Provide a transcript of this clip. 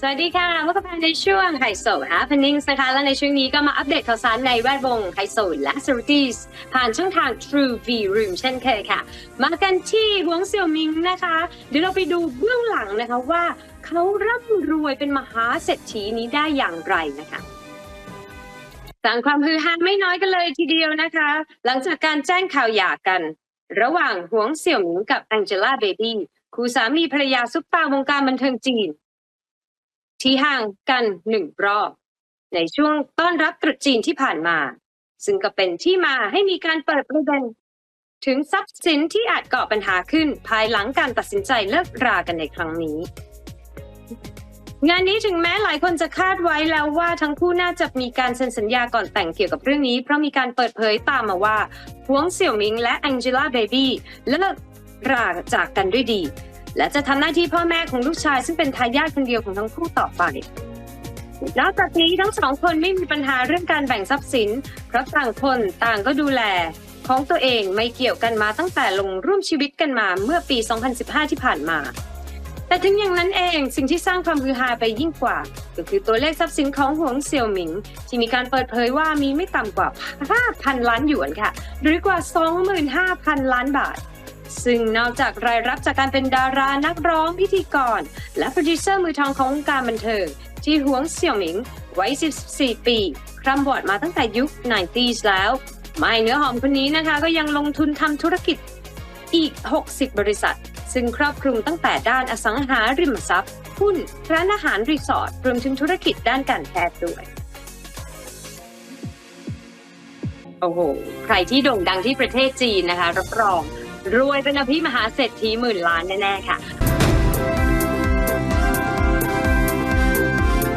สวัสดีค่ะพบกับแพนในช่วงไฮโซ Happenings นะคะ และในช่วงนี้ก็มาอัปเดตข่าวสารในแวดวงไฮโซและ Celebrities ผ่านช่องทาง True V Room เช่นเคยค่ะ มากันที่หวงเสี่ยวมิงนะคะ เดี๋ยวเราไปดูเบื้องหลังนะคะว่าเขาร่ำรวยเป็นมหาเศรษฐีนี้ได้อย่างไรนะคะสร้างความฮือฮาไม่น้อยกันเลยทีเดียวนะคะ หลังจากการแจ้งข่าวหย่ากัน ระหว่างหวงเสี่ยวหมิงกับแองเจล่าเบบี้คู่สามีภรรยาซุปตาร์วงการบันเทิงจีน ที่ห่างกันหนึ่งรอบ ในช่วงต้อนรับตรุษจีนที่ผ่านมา ซึ่งก็เป็นที่มาให้มีการเปิดประเด็นถึงทรัพย์สินที่อาจก่อปัญหาขึ้นภายหลังการตัดสินใจเลิกรากันในครั้งนี้ งานนี้ถึงแม้หลายคนจะคาดไว้แล้วว่าทั้งคู่น่าจะมีการเซ็นสัญญาก่อนแต่งเกี่ยวกับเรื่องนี้ เพราะมีการเปิดเผยตามมาว่าหวงเสี่ยวมิงและแองเจล่าเบบี้เลิกราจากกันด้วยดี และจะทำหน้าที่พ่อแม่ของลูกชาย ซึ่งเป็นทายาทคนเดียวของทั้งคู่ต่อไปนอกจากนี้ทั้งสองคนไม่มีปัญหาเรื่องการแบ่งทรัพย์สิน เพราะต่างคนต่างก็ดูแล ของตัวเองไม่เกี่ยวกันมาตั้งแต่ลงร่วมชีวิตกันมาเมื่อปี 2015 ที่ผ่านมา แต่ถึงอย่างนั้นเองสิ่งที่สร้างความฮือฮาไปยิ่งกว่า ก็คือตัวเลขทรัพย์สินของหวงเสี่ยวหมิง ที่มีการเปิดเผยว่ามีไม่ต่ำกว่า 5,000 ล้านหยวนค่ะ หรือกว่า 25,000 ล้านบาท ซึ่งนอกจากรายรับจากการเป็นดารานักร้องพิธีกร และโปรดิวเซอร์มือทองของวงการบันเทิง ที่หวงเสี่ยวหมิงวัย14 ปี คร่ำบอดมาตั้งแต่ยุค 90s แล้ว ไม่เนื้อหอมคนนี้นะคะ ก็ยังลงทุนทำธุรกิจอีก 60 บริษัท ซึ่งครอบคลุมตั้งแต่ด้านอสังหาริมทรัพย์ หุ้น ร้านอาหารรีสอร์ท รวมถึงธุรกิจด้านการแพทย์ด้วยโอ้โห ใครที่โด่งดังที่ประเทศจีนนะคะ รับรอง รวยเป็นอภิมหาเศรษฐีหมื่นล้านแน่ๆค่ะ